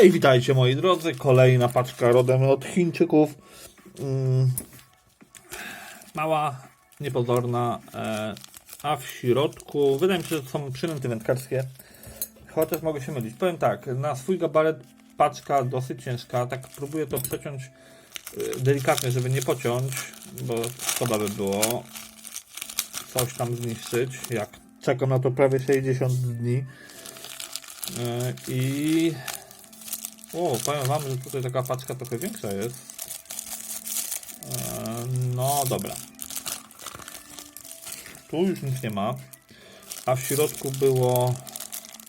Cześć, witajcie moi drodzy. Kolejna paczka rodem od Chińczyków. Mm. Mała, niepozorna, e, a w środku wydaje mi się, że to są przynęty wędkarskie. Chociaż mogę się mylić. Powiem tak, na swój gabaret paczka dosyć ciężka. Tak próbuję to przeciąć e, delikatnie, żeby nie pociąć, bo szkoda by było coś tam zniszczyć. Jak czekam na to prawie 60 dni. E, I o, powiem wam, że tutaj taka paczka trochę większa jest. E, No dobra. Tu już nic nie ma. A w środku było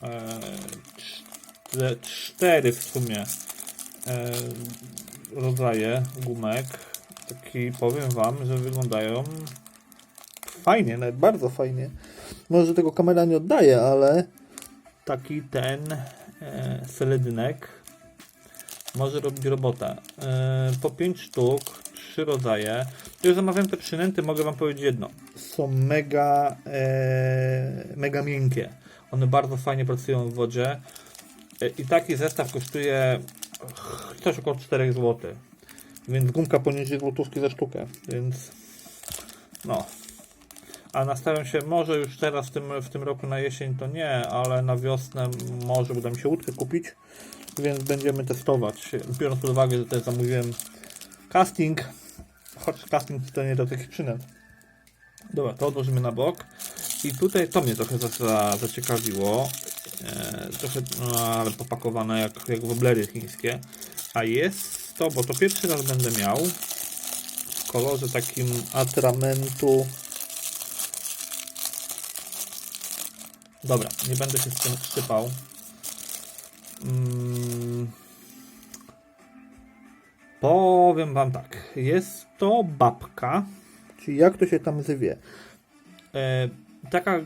e, czte- cztery w sumie e, rodzaje gumek. Taki powiem wam, że wyglądają fajnie, nawet bardzo fajnie. Może tego kamera nie oddaje, ale taki ten e, seledynek może robić robotę. E, po 5 sztuk, trzy rodzaje. Jak zamawiam te przynęty, mogę Wam powiedzieć jedno. Są mega, e, mega miękkie. One bardzo fajnie pracują w wodzie. E, I taki zestaw kosztuje coś około 4 zł. Więc gumka poniżej złotówki za sztukę. Więc no. A nastawiam się, może już teraz w tym, w tym roku na jesień to nie, ale na wiosnę może uda mi się łódkę kupić, więc będziemy testować. Biorąc pod uwagę, że też zamówiłem casting, choć casting to nie do takich przynęt. Dobra, to odłożymy na bok. I tutaj to mnie trochę za, za, zaciekawiło. E, trochę, no, ale popakowane jak, jak woblery chińskie. A jest to, bo to pierwszy raz będę miał w kolorze takim atramentu Dobra, nie będę się z tym szczypał. Mm. Powiem wam tak. Jest to babka. Czyli jak to się tam zwie? E, taka e,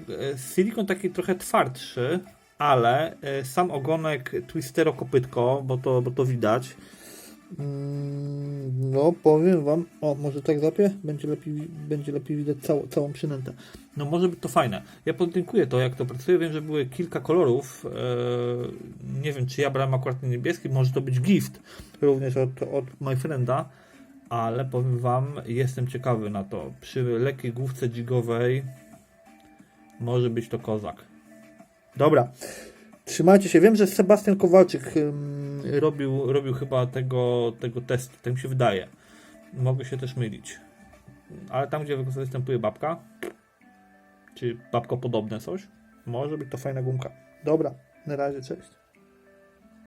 silikon taki trochę twardszy, ale e, sam ogonek twistero kopytko, bo to, bo to widać. Mm, No, powiem wam, o, może tak zapię? Będzie lepiej, będzie lepiej widać całą, całą przynętę. No, może być to fajne. Ja podlinkuję to, jak to pracuje. Wiem, że były kilka kolorów. Eee, nie wiem, czy ja brałem akurat niebieski, może to być gift, również od, od My Frienda, ale powiem wam, jestem ciekawy na to. Przy lekkiej główce dzigowej może być to kozak. Dobra. Trzymajcie się. Wiem, że Sebastian Kowalczyk ym, robił, robił chyba tego, tego testu. Tak mi się wydaje. Mogę się też mylić. Ale tam, gdzie występuje babka, czy babko podobne coś, może być to fajna gumka. Dobra, na razie, cześć.